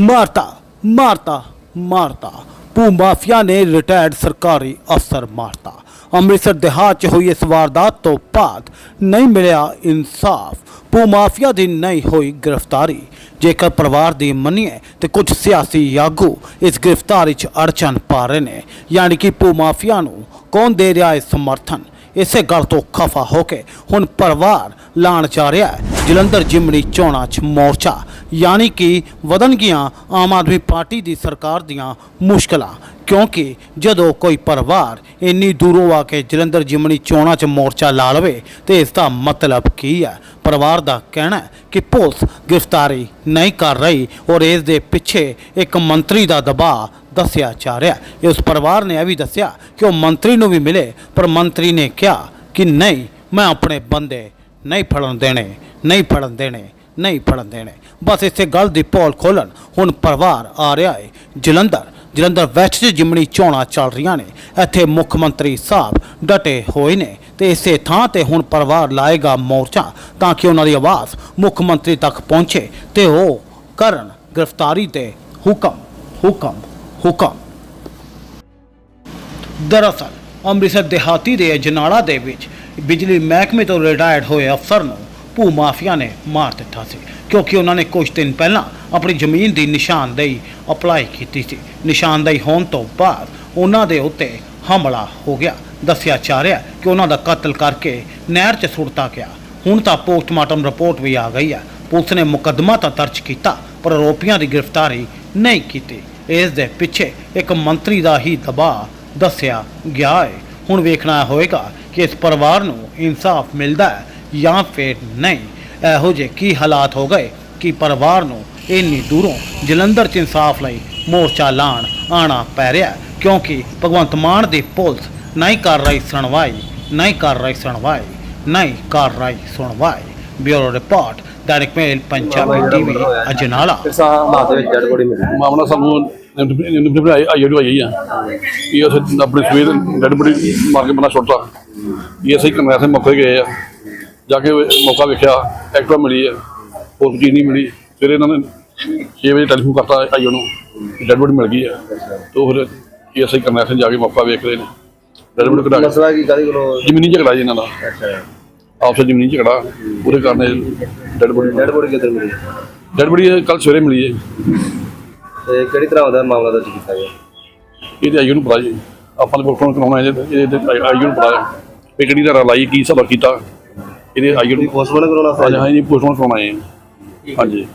ਮਾਰਤਾ ਮਾਰਤਾ ਮਾਰਤਾ। ਭੂ ਮਾਫੀਆ ਨੇ ਰਿਟਾਇਰਡ ਸਰਕਾਰੀ ਅਫਸਰ ਮਾਰਤਾ। ਅੰਮ੍ਰਿਤਸਰ ਦਿਹਾਤ 'ਚ ਹੋਈ ਇਸ ਵਾਰਦਾਤ ਤੋਂ ਬਾਅਦ ਨਹੀਂ ਮਿਲਿਆ ਇਨਸਾਫ। ਭੂ ਮਾਫੀਆ ਦੀ ਨਹੀਂ ਹੋਈ ਗ੍ਰਿਫਤਾਰੀ। ਜੇਕਰ ਪਰਿਵਾਰ ਦੀ ਮੰਨੀਏ ਤੇ ਕੁਝ ਸਿਆਸੀ ਆਗੂ ਇਸ ਗ੍ਰਿਫਤਾਰੀ 'ਚ ਅੜਚਨ ਪਾ ਰਹੇ ਨੇ, ਯਾਨੀ ਕਿ ਭੂ ਮਾਫੀਆ ਨੂੰ ਕੌਣ ਦੇ ਰਿਹਾ ਹੈ ਸਮਰਥਨ? ਇਸੇ ਗੱਲ ਤੋਂ ਖਫਾ ਹੋ ਕੇ ਹੁਣ ਪਰਿਵਾਰ ਲਾਣ ਜਾ ਰਿਹਾ ਹੈ। ਜਲੰਧਰ ਜਿਮਣੀ ਚੋਣਾਂ 'ਚ ਮੋਰਚਾ, ਯਾਨੀ ਕਿ ਵਧਣਗੀਆਂ ਆਮ ਆਦਮੀ ਪਾਰਟੀ ਦੀ ਸਰਕਾਰ ਦੀਆਂ ਮੁਸ਼ਕਲਾਂ, ਕਿਉਂਕਿ ਜਦੋਂ ਕੋਈ ਪਰਿਵਾਰ ਇੰਨੀ ਦੂਰੋਂ ਆ ਕੇ ਜਲੰਧਰ ਜਿਮਣੀ ਚੋਣਾਂ 'ਚ ਮੋਰਚਾ ਲਾ ਲਵੇ, ਤੇ ਇਸ ਦਾ ਮਤਲਬ ਕੀ ਹੈ? ਪਰਿਵਾਰ ਦਾ ਕਹਿਣਾ ਹੈ ਕਿ ਪੁਲਿਸ ਗ੍ਰਿਫਤਾਰੀ ਨਹੀਂ ਕਰ ਰਹੀ ਔਰ ਇਸ ਦੇ ਪਿੱਛੇ ਇੱਕ ਮੰਤਰੀ ਦਾ ਦਬਾਅ ਦੱਸਿਆ ਜਾ ਰਿਹਾ ਹੈ। ਇਸ ਪਰਿਵਾਰ ਨੇ ਇਹ ਵੀ ਦੱਸਿਆ ਕਿ ਉਹ ਮੰਤਰੀ ਨੂੰ ਵੀ ਮਿਲੇ, ਪਰ ਮੰਤਰੀ ਨੇ ਕਿਹਾ ਕਿ ਨਹੀਂ, ਮੈਂ ਆਪਣੇ ਬੰਦੇ ਨਹੀਂ ਫੜਨ ਦੇਣੇ, ਨਹੀਂ ਫੜਨ ਦੇਣੇ, ਨਹੀਂ ਫੜਨ ਦੇਣੇ। ਬਸ ਇਸੇ ਗੱਲ ਦੀ ਪੋਲ ਖੋਲਣ ਹੁਣ ਪਰਿਵਾਰ ਆ ਰਿਹਾ ਏ। ਜਲੰਧਰ ਜਲੰਧਰ ਵੈਸਟ 'ਚ ਜਿਮਣੀ ਚੋਣਾਂ ਚੱਲ ਰਹੀਆਂ ਨੇ, ਇੱਥੇ ਮੁੱਖ ਮੰਤਰੀ ਸਾਹਿਬ ਡਟੇ ਹੋਏ ਨੇ ਤੇ ਇਸੇ ਥਾਂ ਤੇ ਹੁਣ ਪਰਿਵਾਰ ਲਾਏਗਾ ਮੋਰਚਾ ਤਾਂ ਕਿ ਉਹਨਾਂ ਦੀ ਆਵਾਜ਼ ਮੁੱਖ ਮੰਤਰੀ ਤੱਕ ਪਹੁੰਚੇ ਤੇ ਉਹ ਕਰਨ ਗ੍ਰਿਫਤਾਰੀ ਤੇ ਹੁਕਮ ਹੁਕਮ ਹੁਕਮ। ਦਰਅਸਲ, ਅੰਮ੍ਰਿਤਸਰ ਦਿਹਾਤੀ ਦੇ ਅਜਨਾਲਾ ਦੇ ਵਿੱਚ ਬਿਜਲੀ ਮਹਿਕਮੇ ਤੋਂ ਰਿਟਾਇਰਡ ਹੋਏ ਅਫਸਰ ਨੂੰ ਭੂ ਮਾਫੀਆ ਨੇ ਮਾਰ ਦਿੱਤਾ ਸੀ, ਕਿਉਂਕਿ ਉਹਨਾਂ ਨੇ ਕੁਝ ਦਿਨ ਪਹਿਲਾਂ ਆਪਣੀ ਜ਼ਮੀਨ ਦੀ ਨਿਸ਼ਾਨਦੇਹੀ ਅਪਲਾਈ ਕੀਤੀ ਸੀ। ਨਿਸ਼ਾਨਦੇਹੀ ਹੋਣ ਤੋਂ ਬਾਅਦ ਉਹਨਾਂ ਦੇ ਉੱਤੇ ਹਮਲਾ ਹੋ ਗਿਆ। ਦੱਸਿਆ ਜਾ ਰਿਹਾ ਕਿ ਉਹਨਾਂ ਦਾ ਕਤਲ ਕਰਕੇ ਨਹਿਰ 'ਚ ਸੁੱਟਤਾ ਗਿਆ। ਹੁਣ ਤਾਂ ਪੋਸਟਮਾਰਟਮ ਰਿਪੋਰਟ ਵੀ ਆ ਗਈ ਹੈ। ਪੁਲਿਸ ਨੇ ਮੁਕੱਦਮਾ ਤਾਂ ਦਰਜ ਕੀਤਾ, ਪਰ ਆਰੋਪੀਆਂ ਦੀ ਗ੍ਰਿਫਤਾਰੀ ਨਹੀਂ ਕੀਤੀ। ਇਸ ਦੇ ਪਿੱਛੇ ਇੱਕ ਮੰਤਰੀ ਦਾ ਹੀ ਦਬਾਅ ਦੱਸਿਆ ਗਿਆ ਹੈ। ਹੁਣ ਵੇਖਣਾ ਹੋਏਗਾ ਕਿ ਇਸ ਪਰਿਵਾਰ ਨੂੰ ਇਨਸਾਫ ਮਿਲਦਾ ਹੈ ਜਾਂ ਫਿਰ ਨਹੀਂ। ਇਹੋ ਜਿਹੇ ਕੀ ਹਾਲਾਤ ਹੋ ਗਏ ਕਿ ਪਰਿਵਾਰ ਨੂੰ ਇੰਨੀ ਦੂਰੋਂ ਜਲੰਧਰ 'ਚ ਇਨਸਾਫ ਲਈ ਮੋਰਚਾ ਲਾਣ ਆਣਾ ਪੈ ਰਿਹਾ ਕਿਉਂਕਿ ਭਗਵੰਤ ਮਾਨ ਦੀ ਪੁਲਿਸ ਨਹੀਂ ਕਰ ਰਹੀ ਸੁਣਵਾਈ ਨਹੀਂ ਕਰ ਰਹੀ ਸੁਣਵਾਈ ਨਹੀਂ ਕਰ ਰਹੀ ਸੁਣਵਾਈ। Bureau report Dainik mail Punjabi TV Ajnala. ਕਿਸ ਹਾਲਾਤ ਦੇ ਵਿੱਚ ਡੈਡ ਬੋਡੀ ਮਿਲੀ। ਮਾਮਲਾ ਸਾਨੂੰ ਆਈ ਆਈ ਆਈ ਆ ਇਹ ਆਪਣੀ ਸਵੇਰ ਡੈਡ ਬੜੀ ਮਾਰ ਕੇ ਬਣਾ ਛੁੱਟਤਾ ਇਹ ਅਸੀਂ ਕਮਰੇ ਸੇ ਮੌਕੇ ਗਏ ਆ ਜਾ ਕੇ ਮੌਕਾ ਵੇਖਿਆ ਐਕਟਿਵਾ ਮਿਲੀ? ਹੈ ਹੋਰ ਚੀਜ਼ ਨਹੀਂ ਮਿਲੀ ਫਿਰ ਇਹਨਾਂ ਨੇ 6 ਵਜੇ ਟੈਲੀਫੋਨ ਕਰਤਾ ਆਈਓ ਨੂੰ ਡੈਡ ਬੋਡੀ ਮਿਲ ਗਈ ਹੈ ਤੋਂ ਫਿਰ ਇਹ ਅਸੀਂ ਕਮਰੇ ਸੇ ਜਾ ਕੇ ਮੌਕਾ ਵੇਖ ਰਹੇ ਨੇ ਡੈਡ ਬੋਡੀ ਕਢਾ ਮਸਲਾ ਕੀ ਕਾਦੀ ਕੋਲੋਂ ਜ਼ਮੀਨੀ ਝਗੜਾ ਜੀ ਇਹਨਾਂ ਦਾ ਅੱਛਾ ਆਪਸ ਜ਼ਮੀਨੀ ਝਗੜਾ ਉਹਦੇ ਕਾਰਨ ਡੈਡ ਬੋਡੀ ਡੈਡ ਬੋਡੀ ਕਿੱਧਰ ਮਿਲੀ? ਡੈਡ ਬੋਡੀ ਕੱਲ ਸਵੇਰੇ ਮਿਲੀ ਹੈ ਤੇ ਕਿਹੜੀ ਤਰ੍ਹਾਂ ਦਾ ਮਾਮਲਾ ਦਰਜ ਕੀਤਾ ਗਿਆ? ਇਹਦੇ ਆਈਓ ਨੂੰ ਪਤਾ ਜੀ। ਆਪਾਂ ਨੇ ਬੁੱਕ ਕਰਾਉਣਾ ਇਹਦੇ ਇਹਦੇ ਆਈਓ ਨੂੰ ਪਤਾ ਵੀ ਕਿਹੜੀ ਤਰ੍ਹਾਂ ਲਾਈ ਕੀ ਸਬਕ ਕੀਤਾ। ਇਹਦੇ ਆਈਓ ਨੂੰ ਪੋਸਟਮਾਰਟਮ ਕਰਾਉਣਾ ਅੱਜ ਹਾਂ ਜੀ ਪੋਸਟਮਾਰਟਮ ਕਰਾਉਣਾ ਹੈ ਹਾਂਜੀ।